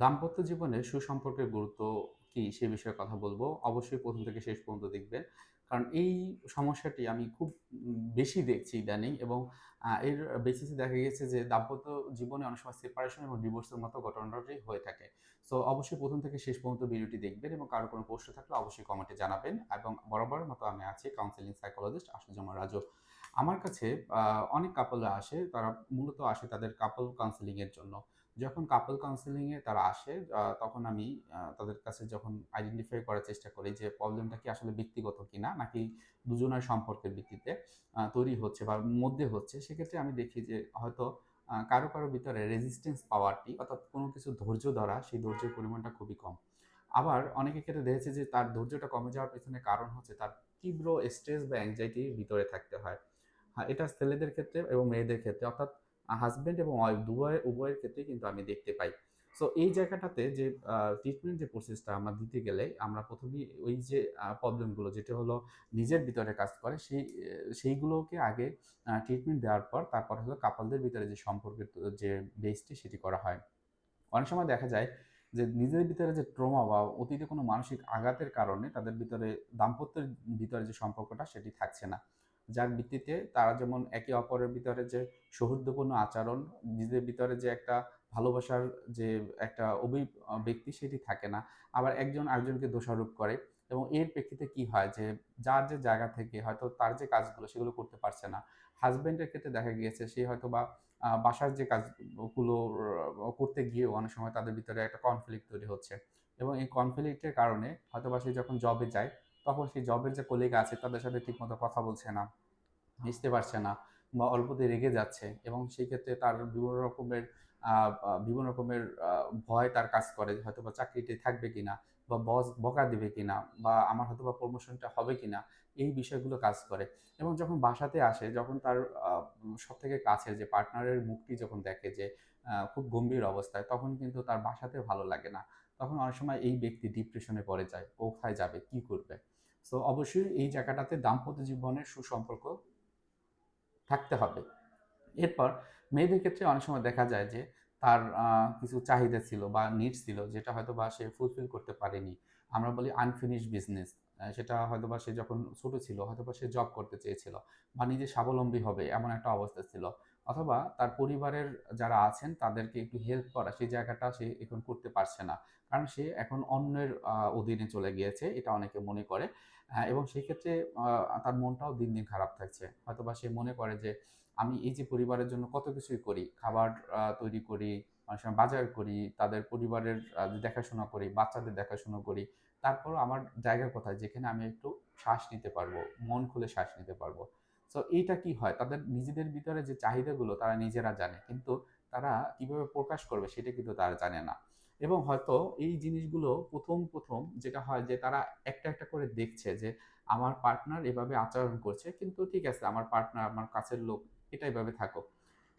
দাম্পত্য জীবনে সুসম্পর্কের গুরুত্ব কি সে বিষয়ে কথা বলব। অবশ্যই প্রথম থেকে শেষ পর্যন্ত দেখবেন। কারণ এই সমস্যাটি আমি খুব বেশি দেখছি ইদানিং এবং এর বেসিসে দেখা গেছে যে দাম্পত্য জীবনে অনেক সময় সেপারেশন এবং ডিভোর্সের মতো ঘটনাটি হয়ে থাকে। সো অবশ্যই প্রথম থেকে শেষ পর্যন্ত ভিডিওটি দেখবেন এবং কারও কোনো প্রশ্ন থাকলে অবশ্যই কমেন্টে জানাবেন এবং বরাবরের মতো আমি আছি কাউন্সেলিং সাইকোলজিস্ট আশুজামা রাজু। আমার কাছে অনেক কাপলরা আসে। তারা মূলত আসে তাদের কাপল কাউন্সেলিং এর জন্য। যখন কাপল কাউন্সেলিং এ তারা আসে তখন আমি তাদের কাছে যখন আইডেন্টিফাই করার চেষ্টা করি যে প্রবলেমটা কি আসলে ব্যক্তিগত কিনা নাকি দুজনের সম্পর্কের ভিত্তিতে তৈরি হচ্ছে বা মধ্যে হচ্ছে সেক্ষেত্রে আমি দেখি যে হয়তো কারও, কারও ভিতরে রেজিস্ট্যান্স পাওয়ারটি অর্থাৎ কোনো কিছু ধৈর্য ধরা সেই ধৈর্যের পরিমাণটা খুবই কম। আবার অনেকের ক্ষেত্রে দেখেছে যে তার ধৈর্যটা কমে যাওয়ার পেছনে কারণ হচ্ছে তার তীব্র স্ট্রেস বা অ্যাংজাইটির ভিতরে থাকতে হয়। হ্যাঁ, এটা ছেলেদের ক্ষেত্রে এবং মেয়েদের ক্ষেত্রে অর্থাৎ আ হাসব্যান্ড এবং ওয়াইফ দুবয় উভয়ের ক্ষেত্রে কিন্তু আমি দেখতে পাই। সো এই জায়গাটাতে যে ট্রিটমেন্ট যে প্রসেসটা আমরা দিতে গেলে আমরা প্রথমেই ওই যে প্রবলেমগুলো প্রবলেম যেটা হলো নিজের ভিতরে কাজ করে, সেই, সেইগুলোকে আগে ট্রিটমেন্ট দেওয়ার পর তারপর হলো কাপালদের ভিতরে যে সম্পর্কের যে বেসটি সেটি করা হয়। অনেক সময় দেখা যায় যে, নিজের ভিতরে যে ট্রমা বা অতীতে কোনো মানসিক আঘাতের কারণে তাদের ভিতরে দাম্পত্যের ভিতরে যে সম্পর্কটা সেটি থাকছে না। যার ভিত্তিতে তারা যেমন একে অপরের ভিতরে যে সৌহার্দ্যপূর্ণ আচরণ, নিজেদের ভিতরে যে একটা ভালোবাসার যে একটা অভি ব্যক্তি সেটি থাকে না। আবার একজন আরেকজনকে দোষারোপ করে এবং এর প্রেক্ষিতে কি হয় যে যার যে জায়গা থেকে হয়তো তার যে কাজগুলো সেগুলো করতে পারছে না। হাজব্যান্ডের ক্ষেত্রে দেখা গিয়েছে সে হয়তোবা আ বাসার যে কাজগুলো করতে গিয়েও অনেক সময় তাদের ভিতরে একটা কনফ্লিক্ট তৈরি হচ্ছে এবং এই কনফ্লিক্ট এর কারণে হয়তোবা সে যখন জবে যায় তখন সেই জবের যে কলিগ আছে তাদের সাথে ঠিকমতো কথা বলছে না, মিশতে পারছে না বা অল্পতে রেগে যাচ্ছে এবং সেই ক্ষেত্রে তার বিভিন্ন রকমের বিভিন্ন রকমের ভয় তার কাজ করে যে হয়তোবা চাকরিটি থাকবে কিনা বা বস বকা দিবে কিনা বা আমার হয়তো বা প্রমোশনটা হবে কিনা এই বিষয়গুলো কাজ করে এবং যখন বাসাতে আসে যখন তার সব থেকে কাছের যে পার্টনারের মুখটি যখন দেখে যে খুব গম্ভীর অবস্থায় তখন কিন্তু তার বাসাতে ভালো লাগে না। তখন অনেক সময় এই ব্যক্তি ডিপ্রেশনে পড়ে যায়। কোথায় যাবে? কি করবে? সো অবশ্যই এই জায়গাটাতে দাম্পত্য জীবনের সুসম্পর্ক থাকতে হবে। এরপর মেয়েদের ক্ষেত্রে অনেক সময় দেখা যায় যে তার কিছু চাহিদা ছিল বা নিডস ছিল যেটা হয়তোবা সে ফুলফিল করতে পারেনি। আমরা বলি আনফিনিশড বিজনেস। সেটা হয়তোবা সে যখন ছোট ছিল হয়তো বা সে জব করতে চেয়েছিল বা নিজে স্বাবলম্বী হবে এমন একটা অবস্থা ছিল। অথবা তার পরিবারের যারা আছেন তাদেরকে একটু হেল্প করা সেই জায়গাটা সে এখন করতে পারছে না। কারণ সে এখন অন্যের অধীনে চলে গিয়েছে এটা অনেকে মনে করে। আ এবং সেক্ষেত্রে তার মনটাও দিন, দিন খারাপ থাকছে। হয়তোবা সে মনে করে যে আমি এই যে পরিবারের জন্য কত কিছুই করি। খাবার তৈরি করি, অনেক সময় বাজার করি, তাদের পরিবারের দেখাশোনা করি, বাচ্চাদের দেখাশোনা করি। তারপর আমার জায়গা কোথায় যেখানে আমি একটু শ্বাস নিতে পারব, মন খুলে শ্বাস নিতে পারব। সো এইটা কি হয়? তাদের নিজেদের ভিতরে যে চাহিদাগুলো তারা নিজেরা জানে। কিন্তু তারা কীভাবে প্রকাশ করবে সেটা কিন্তু তারা জানে না। এবং হয়তো এই জিনিসগুলো ১ম, ১ম যেটা হয় যে তারা একটা, একটা করে দেখছে যে আমার পার্টনার এভাবে আচরণ করছে। কিন্তু ঠিক আছে আমার পার্টনার, আমার কাছের লোক এটা এভাবে থাকুক।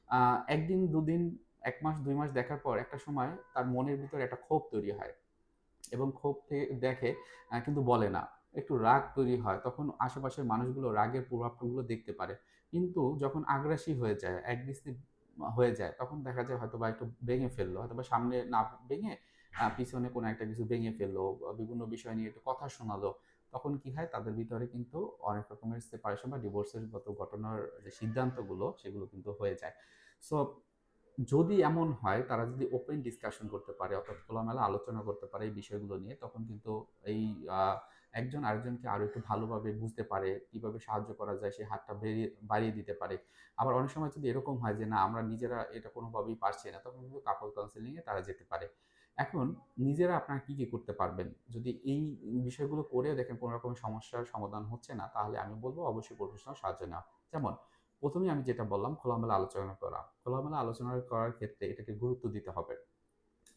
আ ১ দিন, ২ দিন, ১ মাস, দুই মাস দেখার পর একটা সময় তার মনের ভিতরে একটা ক্ষোভ তৈরি হয় এবং ক্ষোভ থেকে দেখে কিন্তু বলে না। একটু রাগ তৈরি হয়। তখন আশেপাশের মানুষগুলো রাগের প্রভাবগুলো দেখতে পারে। কিন্তু যখন আগ্রাসী হয়ে যায়, আ হয়ে যায় তখন দেখা যায় হয়তোবা একটু ভেঙে ফেলল। হয়তোবা সামনে না ভেঙে পিছনে কোনো একটা কিছু ভেঙে ফেলল। বিভিন্ন বিষয় নিয়ে একটু কথা শোনালো। তখন কি হয় তাদের ভিতরে কিন্তু অনেক রকমের সেপারেশন বা ডিভোর্স এর মতো ঘটনার যে সিদ্ধান্তগুলো সেগুলো কিন্তু হয়ে যায়। সো যদি এমন হয় তারা যদি ওপেন ডিসকাশন করতে পারে অর্থাৎ খোলামেলা আলোচনা করতে পারে এই বিষয়গুলো নিয়ে তখন কিন্তু এই একজন আরেকজনকে আরও একটু ভালোভাবে বুঝতে পারে, কীভাবে সাহায্য করা যায় সেই হাতটা বেরিয়ে বাড়িয়ে দিতে পারে। আবার অনেক সময় যদি এরকম হয় যে না আমরা নিজেরা এটা কোনোভাবেই পারছি না তখন কিন্তু কাপল কাউন্সেলিং এ তারা যেতে পারে। এখন নিজেরা আপনারা কি, কি করতে পারবেন? যদি এই বিষয়গুলো করেও দেখেন কোন রকমের সমস্যার সমাধান হচ্ছে না তাহলে আমি বলব অবশ্যই প্রফেশনাল সাহায্য নেওয়া। যেমন ১ম এই আমি যেটা বললাম, খোলামেলা আলোচনা করা। খোলামেলা আলোচনা করার ক্ষেত্রে এটাকে গুরুত্ব দিতে হবে।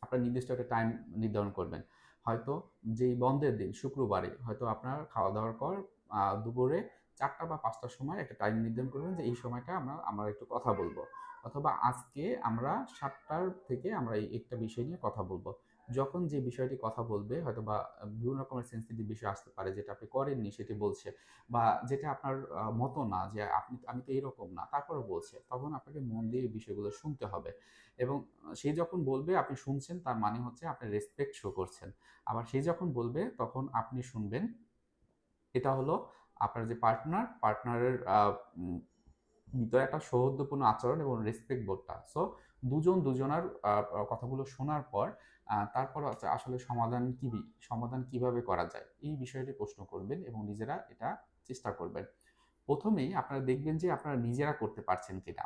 আপনার নির্দিষ্ট একটা টাইম নির্ধারণ করবেন। হয়তো যেই বন্ধের দিন, শুক্রবারে, হয়তো আপনার খাওয়া-দাওয়ার পর দুপুরে চারটা বা পাঁচটার সময় একটা টাইম নির্ধারণ করবেন যে, এই সময়টা আমরা আমরা একটু কথা বলব অথবা আজকে আমরা সাতটার থেকে আমরা এই একটা বিষয় নিয়ে কথা বলব যখন যে বিষয়টি কথা বলবে হয়তো বা বিভিন্ন রকমের সেন্সিটিভ বিষয় আসতে পারে যেটা আপনি করেননি সেটি বলছে বা যেটা আপনার মতো না যে আপনি, আমি তো এইরকম না তারপরে বলছে, তখন আপনাকে মন দিয়ে এই বিষয়গুলো শুনতে হবে। এবং সে যখন বলবে, আপনি শুনছেন, তার মানে হচ্ছে আপনি রেসপেক্ট শো করছেন। আবার সে যখন বলবে, তখন আপনি শুনবেন, এটা হলো আপনার যে পার্টনার পার্টনারের ভিতরে একটা সৌহার্দ্যপূর্ণ আচরণ এবং রেসপেক্ট বোধটা। সো দুজন, দুজনার কথাগুলো শোনার পর তারপর হচ্ছে আসলে সমাধান কি সমাধান কীভাবে করা যায়? এই বিষয়টি প্রশ্ন করবেন এবং নিজেরা এটা চেষ্টা করবেন। প্রথমেই আপনারা দেখবেন যে আপনারা নিজেরা করতে পারছেন কিনা।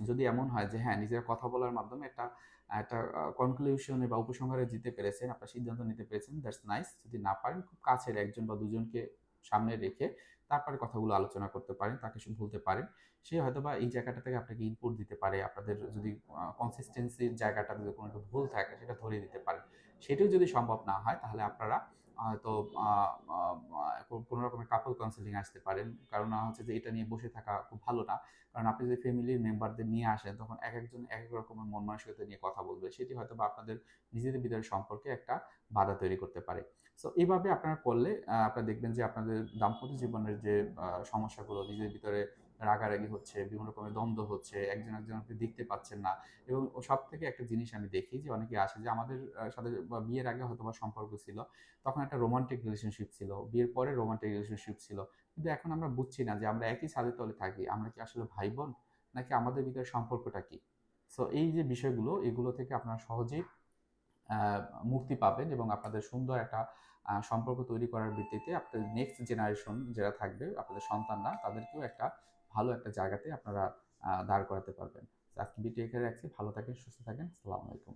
যদি এমন হয় যে হ্যাঁ নিজেরা কথা বলার মাধ্যমে একটা একটা কনক্লুশনে বা উপসংহারে যেতে পেরেছেন, আপনার সিদ্ধান্ত নিতে পেরেছেন দ্যাটস নাইস যদি না পারেন, খুব কাছের একজন বা দুজনকে সামনে রেখে তারপরে কথাগুলো আলোচনা করতে পারেন, তাকে বলতে পারেন। সে হয়তো বা এই জায়গাটা থেকে আপনাকে ইনপুট দিতে পারে, আপনাদের যদি কনসিস্টেন্সির জায়গাটা যদি কোনো একটা ভুল থাকে, সেটা ধরিয়ে দিতে পারে। সেটিও যদি সম্ভব না হয়, তাহলে আপনারা হয়তো কোনো রকমের কাপল কাউন্সিলিং আসতে পারেন। কারণ হচ্ছে যে এটা নিয়ে বসে থাকা খুব ভালো না। কারণ আপনি যদি ফ্যামিলির মেম্বারদের নিয়ে আসেন, তখন এক একজন এক এক রকমের মন মানসিকতা নিয়ে কথা বলবে। সেটি হয়তো বা আপনাদের নিজেদের ভিতরে সম্পর্কে একটা বাধা তৈরি করতে পারে। সো এইভাবে আপনারা করলে আপনারা দেখবেন যে আপনাদের দাম্পত্য জীবনের যে সমস্যাগুলো নিজেদের ভিতরে রাগারাগি হচ্ছে, বিভিন্ন রকমের দ্বন্দ্ব হচ্ছে, একজন একজনকে দেখতে পাচ্ছেন না। এবং সব থেকে একটা জিনিস আমি দেখি যে অনেকে আসে যে আমাদের সাথে বা বিয়ের আগে হয়তো বা সম্পর্ক ছিল, তখন একটা রোমান্টিক রিলেশনশিপ ছিল, বিয়ের পরে রোমান্টিক রিলেশনশিপ ছিল। কিন্তু এখন আমরা বুঝছি না যে আমরা একই ছাদের তলে থাকি, আমরা কি আসলে ভাই বোন নাকি আমাদের ভিতরে সম্পর্কটা কি? সো এই যে বিষয়গুলো, এগুলো থেকে আপনারা সহজেই মুক্তি পাবেন এবং আপনাদের সুন্দর একটা সম্পর্ক তৈরি করার ভিত্তিতে আপনাদের নেক্সট জেনারেশন যারা থাকবে, আপনাদের সন্তানরা, তাদেরকেও একটা ভালো একটা জায়গাতে আপনারা দাঁড় করাতে পারবেন। আজকে ভিডিও এখানে রাখছি। ভালো থাকেন, সুস্থ থাকেন। আসসালামু আলাইকুম।